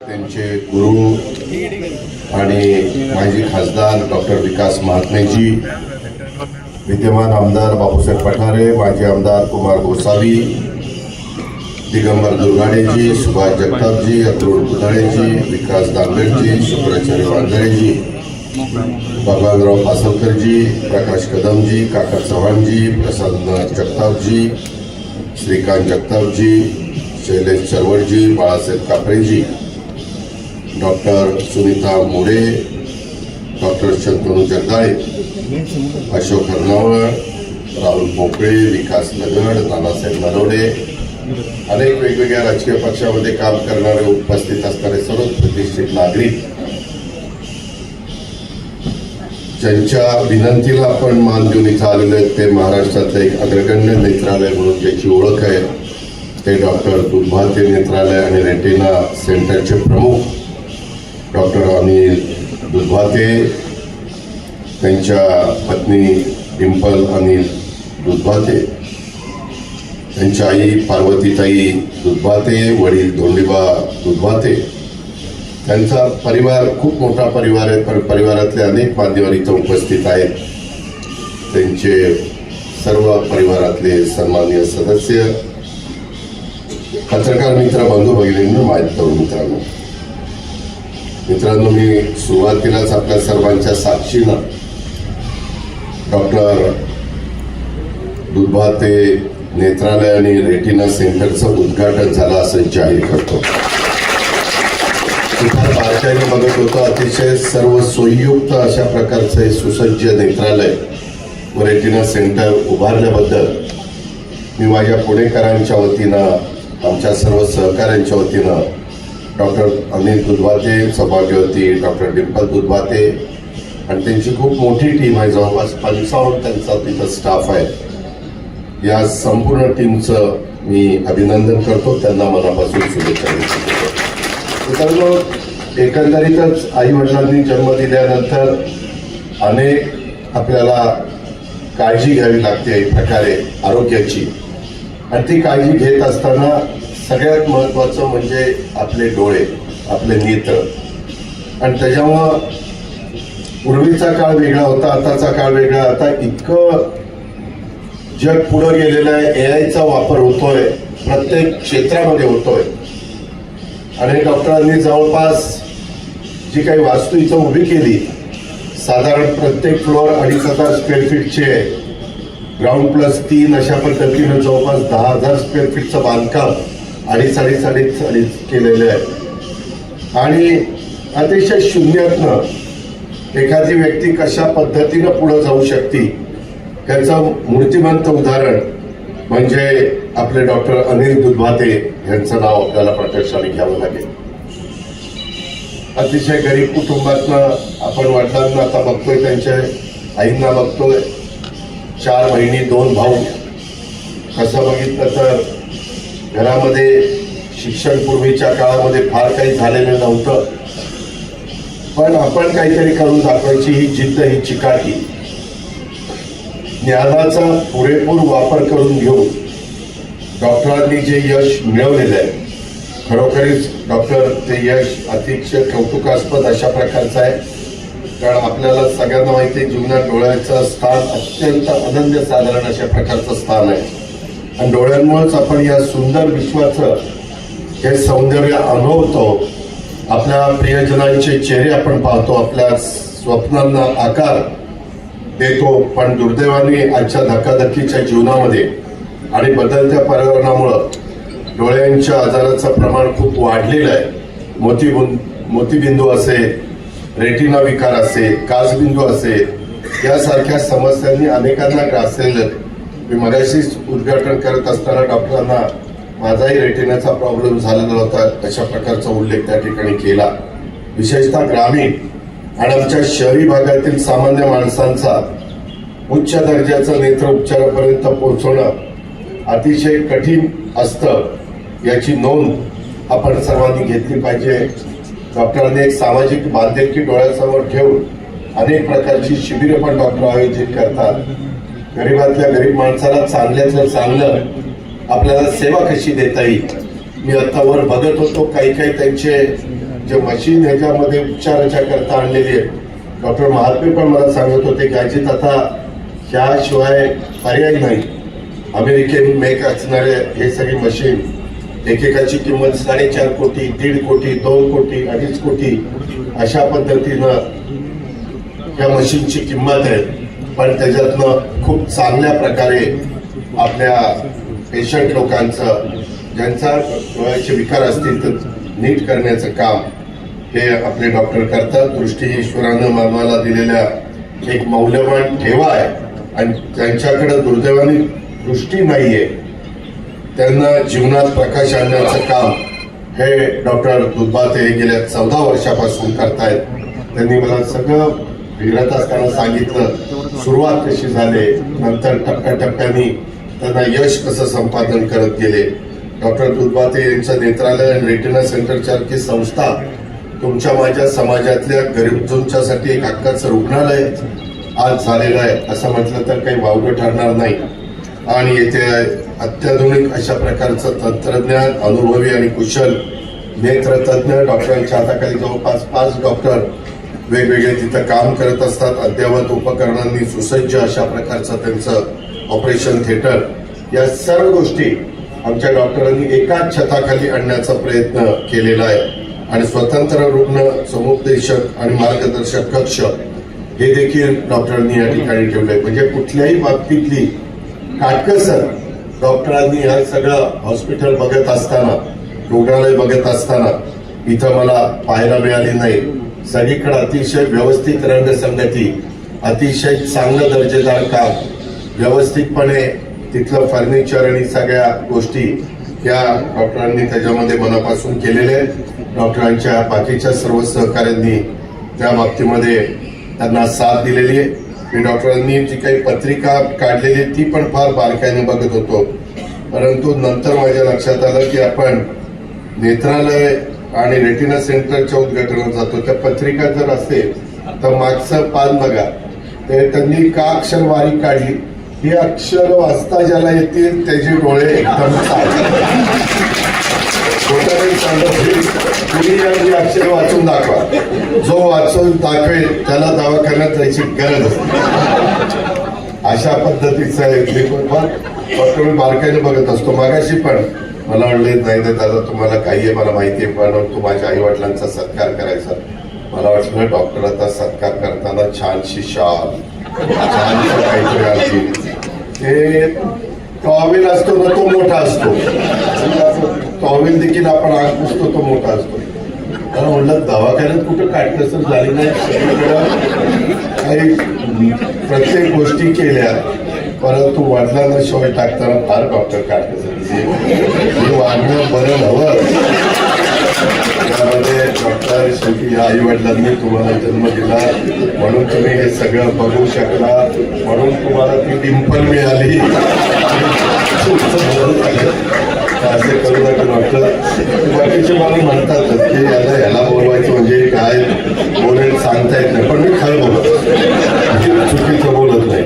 त्यांचे गुरु आणि माजी खासदार डॉक्टर विकास महात्मेजी विद्यमान आमदार बापूसाहेब पठारे माजी आमदार कुमार गोसावी दिगंबर दुर्गाडेजी सुभाष जगतापजी अतुल पुतळेजी विकास दांगडजी शुक्राचार्य वांजळेजी भगवानराव पासलकरजी प्रकाश कदमजी काका चव्हाणजी प्रसन्न जगतापजी श्रीकांत जगतापजी शैलेश चरवडजी बाळासाहेब कापरेजी डॉक्टर सुनीता मोरे डॉक्टर शंतनू जगदाळे अशोक हरनावळ राहुल पोकळे विकास लगड नानासाहेब नरवडे अनेक वेगवेगळ्या राजकीय पक्षामध्ये काम करणारे उपस्थित असणारे सर्व प्रतिष्ठित नागरिक. ज्यांच्या विनंतीला आपण मान देऊन इथं आलेले आहेत ते महाराष्ट्रातलं एक अग्रगण्य नेत्रालय म्हणून ज्याची ओळख आहे ते डॉक्टर दुर्भाते नेत्रालय आणि रेटिना सेंटरचे प्रमुख डॉक्टर अनिल दुधभाते त्यांच्या पत्नी डिंपल अनिल दुधभाते त्यांच्या आई पार्वतीताई दुधभाते वडील धोंडीबा दुधभाते त्यांचा परिवार खूप मोठा परिवार आहे पण परिवारातले अनेक मान्यवर इथं उपस्थित आहेत. त्यांचे सर्व परिवारातले सन्मान्य सदस्य पत्रकार मित्र बंधू भगिनींनो माहीत करून मित्रांनो. मित्रांनो मी सुरुवातीलाच आपल्या सर्वांच्या साक्षीनं डॉक्टर दुर्भाते नेत्रालय आणि रेटिना सेंटरचं उद्घाटन झालं असं जाहीर करतो. बारकाईने बघत होतो अतिशय सर्व सोयीयुक्त अशा प्रकारचं हे सुसज्ज नेत्रालय व रेटिना सेंटर उभारल्याबद्दल मी माझ्या पुणेकरांच्या वतीनं आमच्या सर्व सहकाऱ्यांच्या वतीनं डॉक्टर अनिल दुधवाते सौभाग्यवती डॉक्टर डिंपल दुधवाते आणि त्यांची खूप मोठी टीम आहे. जवळपास पंचावन्न त्यांचा तिथं स्टाफ आहे या संपूर्ण टीमचं मी अभिनंदन करतो. त्यांना मनापासून शुभेच्छा देतो. मित्रांनो एकंदरीतच आई वडिलांनी जन्म दिल्यानंतर अनेक आपल्याला काळजी घ्यावी लागते एक प्रकारे आरोग्याची. आणि ती काळजी घेत असताना सगळ्यात महत्वाचं म्हणजे आपले डोळे आपले नेत्र. आणि त्याच्यामुळं पूर्वीचा काळ वेगळा होता आताचा काळ वेगळा. आता इतकं जग पुढं गेलेलं आहे ए आयचा वापर होतोय प्रत्येक क्षेत्रामध्ये होतोय. आणि डॉक्टरांनी जवळपास जी काही वास्तू इथं उभी केली साधारण प्रत्येक फ्लोअर अडीच हजार स्क्वेअर फीटचे ग्राउंड प्लस तीन अशा पद्धतीनं जवळपास दहा हजार स्क्वेअर फीटचं बांधकाम अडीच अडीच अडीच अडीच केलेले आहेत. आणि अतिशय शून्यातनं एखादी व्यक्ती कशा पद्धतीनं पुढं जाऊ शकते ह्याचं मूर्तिमंत उदाहरण म्हणजे आपले डॉक्टर अनिल दुधभाते यांचं नाव आपल्याला प्रत्यक्षाने घ्यावं लागेल. अतिशय गरीब कुटुंबातनं आपण वडिलांना आता बघतोय त्यांच्या आईंना बघतोय. चार बहिणी दोन भाऊ. कसं बघितलं तर घरामध्ये शिक्षण पूर्वीच्या काळामध्ये फार काही झालेलं नव्हतं. पण आपण काहीतरी करून दाखवायची ही जिद्द ही चिकाटी ज्ञानाचा पुरेपूर वापर करून घेऊन डॉक्टरांनी जे यश मिळवलेलं आहे खरोखरीच डॉक्टर ते यश अतिशय कौतुकास्पद अशा प्रकारचं आहे. कारण आपल्याला सगळ्यांना माहिती आहे जीवनात डोळ्याचं स्थान अत्यंत अनन्यसाधारण अशा प्रकारचं स्थान आहे. आणि डोळ्यांमुळेच आपण या सुंदर विश्वाचं हे सौंदर्य अनुभवतो आपल्या प्रियजनांचे चेहरे आपण पाहतो आपल्या स्वप्नांना आकार देतो पण दुर्दैवाने आजच्या धकाधकीच्या जीवनामध्ये आणि बदलत्या पर्यावरणामुळं डोळ्यांच्या आजाराचं प्रमाण खूप वाढलेलं आहे मोती मोतीबिंदू असेल रेटिना विकार असेल कासबिंदू असेल यासारख्या समस्यांनी अनेकांना ग्रासलेलं आहे. मी मगाशीच उद्घाटन करत असताना डॉक्टरांना माझाही रेटिनाचा प्रॉब्लेम झालेला होता. अशा प्रकारचा उल्लेख त्या ठिकाणी केला. विशेषतः ग्रामीण आणि आमच्या शहरी भागातील सामान्य माणसांचा उच्च दर्जाचं नेत्र उपचारापर्यंत पोहोचवणं अतिशय कठीण असतं याची नोंद आपण सर्वांनी घेतली पाहिजे. डॉक्टरांनी एक सामाजिक बांधिलकी डोळ्यासमोर ठेवून अनेक प्रकारची शिबिरं पण डॉक्टर आयोजित करतात. गरीबातल्या गरीब माणसाला चांगल्याचं चांगलं आपल्याला सेवा कशी देता येईल? मी आता वर बघत होतो काही काही त्यांचे जे मशीन ह्याच्यामध्ये उपचाराच्या करता आणलेली आहे डॉक्टर महात्मे पण मला सांगत होते की अजित आता ह्याशिवाय पर्याय नाही. अमेरिकेन मेक असणारे हे सगळी मशीन एकेकाची किंमत साडेचार कोटी दीड कोटी दोन कोटी अडीच कोटी अशा पद्धतीनं या मशीनची किंमत आहे. पण त्याच्यातनं खूप चांगल्या प्रकारे आपल्या पेशंट लोकांचं ज्यांचा डोळ्याचे विकार असतील तर नीट करण्याचं काम हे आपले डॉक्टर करतात. दृष्टी ईश्वरानं मानवाला दिलेल्या एक मौल्यवान ठेवा आहे. आणि त्यांच्याकडे दुर्दैवाने दृष्टी नाही आहे त्यांना जीवनात प्रकाश आणण्याचं काम हे डॉक्टर दुधबाते गेल्या चौदा वर्षापासून करतायत. त्यांनी मला सगळं फिरत असताना सांगितलं. सुरुवात कशी झाली? नंतर टप्प्याटप्प्याने त्यांना यश कसं संपादन करत गेले? डॉक्टर दुधबाते यांचं नेत्रालय आणि रेटिना सेंटरसारखी संस्था तुमच्या माझ्या समाजातल्या गरीबजूंच्यासाठी एक हक्काचं रुग्णालय आज झालेलं आहे. असं म्हटलं तर काही वावगं ठरणार नाही. आणि येथे अत्याधुनिक अशा प्रकारचं तंत्रज्ञान अनुभवी आणि कुशल नेत्रतज्ञ डॉक्टरांच्या हाताखाली जवळपास पाच डॉक्टर वेगवेगळे तिथं काम करत असतात. अद्ययावत उपकरणांनी सुसज्ज अशा प्रकारचं त्यांचं ऑपरेशन थिएटर या सर्व गोष्टी आमच्या डॉक्टरांनी एकाच छताखाली आणण्याचा प्रयत्न केलेला आहे. आणि स्वतंत्र रुग्ण समुपदेशक आणि मार्गदर्शक कक्ष हे देखील डॉक्टरांनी या ठिकाणी ठेवलंय म्हणजे कुठल्याही बाबतीतली काटकसर डॉक्टरांनी हे सगळं हॉस्पिटल बघत असताना रुग्णालय बघत असताना इथं मला पाहायला मिळाली नाही. सगळीकडे अतिशय व्यवस्थित रंगसंगती अतिशय चांगलं दर्जेदार काम. व्यवस्थितपणे तिथलं फर्निचर आणि सगळ्या गोष्टी या डॉक्टरांनी त्याच्यामध्ये मनापासून केलेले आहेत. डॉक्टरांच्या बाकीच्या सर्व सहकाऱ्यांनी त्या बाबतीमध्ये त्यांना साथ दिलेली आहे. मी डॉक्टरांनी जी काही पत्रिका काढलेली आहे, ती पण फार बारकाईने बघत होतो. परंतु नंतर माझ्या लक्षात आलं की आपण नेत्रालय आणि रेटिना सेंटरच्या उद्घाटनात जातो. त्या पत्रिका जर असेल तर मागचं पान बघा. ते त्यांनी का अक्षरवारी काढली? ही अक्षर वाचता ज्याला येतील त्याचे डोळे एकदम तुम्ही म्हणजे अक्षर वाचून दाखवा. जो वाचून दाखवेल त्याला दवाखान्यात जायची गरज असते. अशा पद्धतीचं आहे मी पण फार मी बारकाईने बघत असतो. मागाशी पण मला म्हणले नाही नाही दादा तुम्हाला काही आहे मला माहिती आहे पण तू माझ्या आई वडिलांचा सत्कार करायचा. मला वाटलं डॉक्टरांचा सत्कार करताना छानशी शाल. छानशी काहीतरी आली ते टॉवेल असतो ना तो मोठा असतो. टॉवेल देखील आपण आग पुसतो तो मोठा असतो. मला म्हणलं दवाखान्यात कुठं काटकसर झाली नाही? काही प्रत्येक गोष्टी केल्या. परंतु वडिलांना शिवाय टाकताना फार डॉक्टर काटकसर. हे बरं हवं त्यामध्ये डॉक्टर शेवटी या आई वडिलांनी तुम्हाला जन्म दिला. म्हणून तुम्ही हे सगळं बघू शकला. म्हणून तुम्हाला ती डिंपल मिळाली. असे करू नका डॉक्टर. बाकीचे मला म्हणतात की याला याला बोलवायचं म्हणजे काय? बोलेल सांगता येत नाही. पण मी खरं बोलत. चुकीचं बोलत नाही.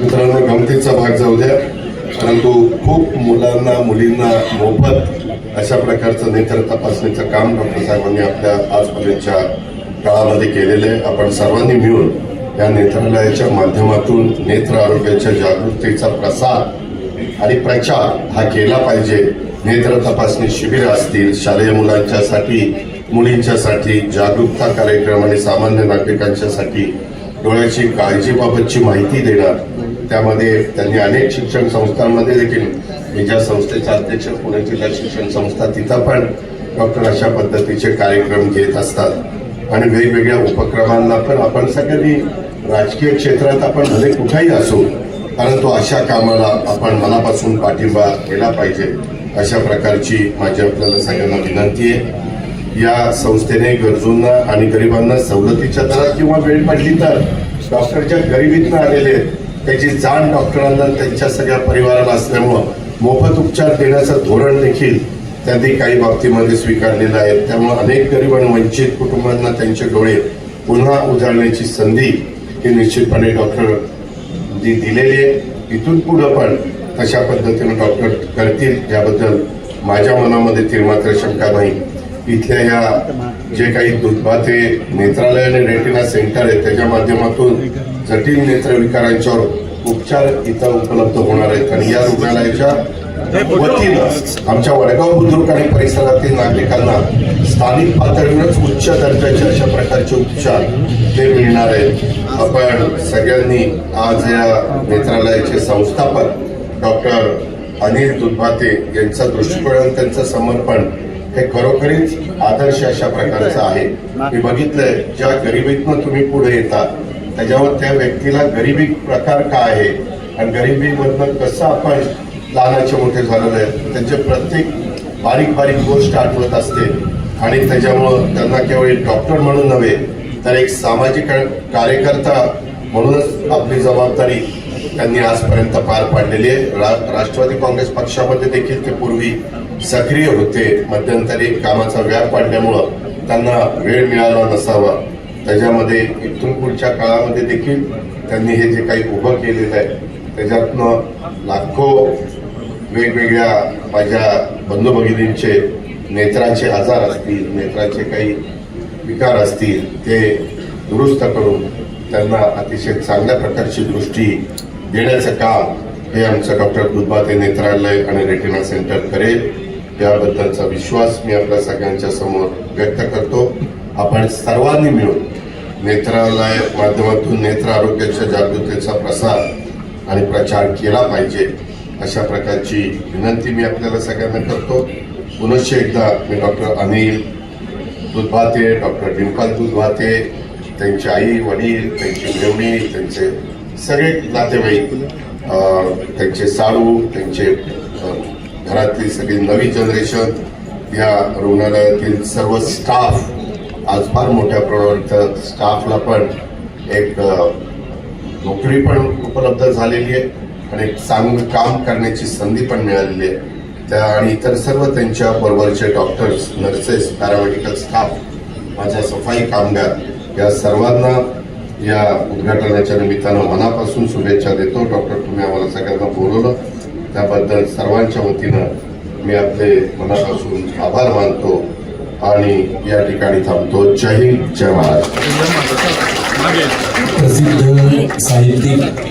मित्रांनो गमतीचा भाग जाऊ द्या. परंतु खूप मुलांना मुलींना मोफत अशा प्रकारचं नेत्र तपासणीचं काम डॉक्टर साहेबांनी आपल्या आजपर्यंतच्या काळामध्ये केलेलं आहे. आपण सर्वांनी मिळून या नेत्रालयाच्या माध्यमातून नेत्र आरोग्याच्या जागृतीचा प्रसार आणि प्रचार हा केला पाहिजे. नेत्र तपासणी शिबिर असतील शालेय मुलांच्यासाठी मुलींच्यासाठी जागरूकता कार्यक्रम आणि सामान्य नागरिकांच्यासाठी डोळ्याची काळजीबाबतची माहिती देणार. त्यामध्ये त्यांनी अनेक शिक्षण संस्थांमध्ये देखील मी ज्या संस्थेचा अध्यक्ष पुणे जिल्हा शिक्षण संस्था तिथं पण डॉक्टर अशा पद्धतीचे कार्यक्रम घेत असतात. आणि वेगवेगळ्या उपक्रमांना पण आपण सगळ्यांनी राजकीय क्षेत्रात आपण भले कुठेही असू परंतु अशा कामाला आपण मनापासून पाठिंबा केला पाहिजे. अशा प्रकारची माझी आपल्याला सगळ्यांना विनंती आहे. या संस्थेने गरजूंना आणि गरिबांना सवलतीच्या दरात किंवा वेळ पडली तर डॉक्टरच्या गरिबीतनं आलेले आहेत. त्याची जाण डॉक्टरांना त्यांच्या सगळ्या परिवाराला असल्यामुळं मोफत उपचार देण्याचं धोरण देखील त्यांनी काही बाबतीमध्ये स्वीकारलेलं आहे. त्यामुळे अनेक गरीब आणि वंचित कुटुंबांना त्यांचे डोळे पुन्हा उजाळण्याची संधी ही निश्चितपणे डॉक्टर जी दिलेली आहे. इथून पुढं पण तशा पद्धतीनं डॉक्टर करतील. याबद्दल माझ्या मनामध्ये ती मात्र शंका नाही. इथल्या या जे काही दुधभाते नेत्रालय आणि रेटिना सेंटर आहे त्याच्या माध्यमातून जटिल नेत्रविकारांच्यावर उपचार इथं उपलब्ध होणार आहेत. आणि या रुग्णालयाच्या वतीनं आमच्या वडगाव बुद्रुक आणि परिसरातील नागरिकांना स्थानिक पातळीवरच उच्च दर्जाचे अशा प्रकारचे उपचार ते मिळणार आहेत. आपण सगळ्यांनी आज या नेत्रालयाचे संस्थापक डॉक्टर अनिल दुधभाते यांचा दृष्टिकोन त्यांचं समर्पण हे खरोखरीच आदर्श अशा प्रकारचं आहे. मी बघितलंय ज्या गरिबीतनं तुम्ही पुढे येता त्याच्यावर त्या व्यक्तीला गरिबी प्रकार काय आहे? आणि गरिबीमधनं कसं आपण लहानाचे मोठे झालेलं आहे? त्यांचे प्रत्येक बारीक बारीक गोष्ट आठवत असते. आणि त्याच्यामुळं त्यांना केवळ एक डॉक्टर म्हणून नव्हे तर एक सामाजिक कार्यकर्ता म्हणूनच आपली जबाबदारी त्यांनी आजपर्यंत पार पाडलेली आहे. रा- राष्ट्रवादी काँग्रेस पक्षामध्ये देखील ते पूर्वी सक्रिय होते. मध्यंतरी कामाचा व्याप वाढल्यामुळं त्यांना वेळ मिळाला नसावा. त्याच्यामध्ये इथून पुढच्या काळामध्ये देखील त्यांनी हे जे काही उभं केलेलं आहे त्याच्यातनं लाखो वेगवेगळ्या माझ्या बंधू भगिनींचे नेत्राचे आजार असतील नेत्राचे काही विकार असतील ते दुरुस्त करून त्यांना अतिशय चांगल्या प्रकारची दृष्टी देण्याचं काम हे आमचं डॉक्टर दुधबाते नेत्रालय आणि रेटिना सेंटर करेल. याबद्दलचा विश्वास मी आपल्या सगळ्यांच्या समोर व्यक्त करतो. आपण सर्वांनी मिळून नेत्रालय माध्यमातून नेत्र आरोग्याच्या जागृतीचा प्रसार आणि प्रचार केला पाहिजे अशा प्रकारची विनंती मी आपल्याला सगळ्यांना करतो. पुनश्च एकदा मी डॉक्टर अनिल दुधभाते डॉक्टर डिंपल दुधभाते त्यांची आई वडील त्यांची मेवणी त्यांचे सगळे नातेवाईक त्यांचे साडू त्यांचे घरातली सगळी नवी जनरेशन या रुग्णालयातील सर्व स्टाफ आज फार मोठ्या प्रमाणात स्टाफला पण एक नोकरी पण उपलब्ध झालेली आहे आणि एक चांगलं काम करण्याची संधी पण मिळालेली आहे. त्या आणि इतर सर्व त्यांच्या बरोबरचे डॉक्टर्स नर्सेस पॅरामेडिकल स्टाफ माझ्या सफाई कामगार या सर्वांना या उद्घाटनाच्या निमित्तानं मनापासून शुभेच्छा देतो. डॉक्टर तुम्ही आम्हाला सगळ्यांना बोलवलं. त्याबद्दल सर्वांच्या वतीनं मी आपले मनापासून आभार मानतो आणि या ठिकाणी थांबतो. जय हिंद जय महाराष्ट्र. प्रसिद्ध साहित्यिक